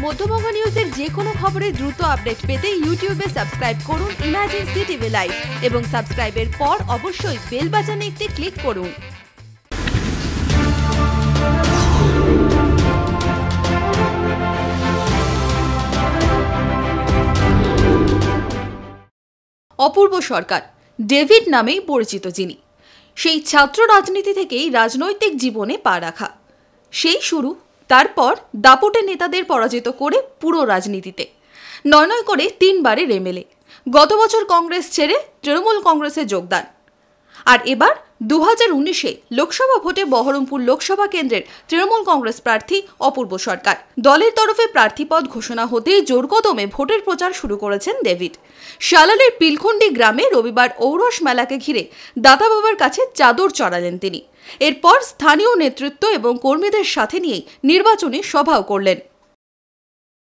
মধ্যবঙ্গ নিউজের যে কোনো খবরের দ্রুত আপডেট পেতে ইউটিউবে সাবস্ক্রাইব করুন ইমাজিন সিটিভি লাইভ এবং সাবস্ক্রাইবের পর অবশ্যই বেল বাটনে একটি ক্লিক করুন। অপূর্ব সরকার, ডেভিড নামেই পরিচিত যিনি। সেই ছাত্র রাজনীতি থেকেই রাজনৈতিক জীবনে পা রাখা। সেই শুরু তারপর দাপটে নেতাদের পরাজিত করে পুরো রাজনীতিতে। নয় নয় করে তিনবারের এমএলএ। গত বছর কংগ্রেস ছেড়ে তৃণমূল কংগ্রেসে যোগদান। আর এবার দু হাজার উনিশে লোকসভা ভোটে বহরমপুর লোকসভা কেন্দ্রের তৃণমূল কংগ্রেস প্রার্থী অপূর্ব সরকার। দলের তরফে প্রার্থীপদ ঘোষণা হতেই জোরকদমে ভোটের প্রচার শুরু করেছেন ডেভিড। শালালের পিলখন্ডি গ্রামে রবিবার ঔরস মেলাকে ঘিরে দাদা বাবার কাছে চাদর চড়ালেন তিনি। এরপর স্থানীয় নেতৃত্ব এবং কর্মীদের সাথে নিয়েই নির্বাচনী সভাও করলেন।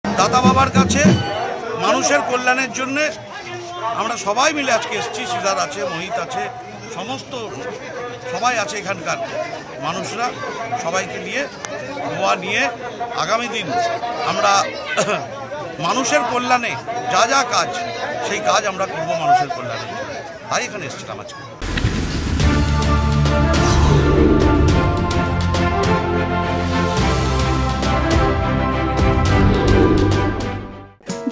দাদা বাবার কাছে, মানুষের কল্যাণের জন্য আমরা সবাই মিলে আজকে এসেছি। সিদার আছে, মোহিত আছে সমস্ত সবাই আছে এখানকার মানুষরা সবাইকে নিয়ে, ধোয়া নিয়ে আগামী দিন আমরা মানুষের কল্যাণে যা যা কাজ, সেই কাজ আমরা করব মানুষের কল্যাণে। তাই এখানে এসেছিলাম আজকে।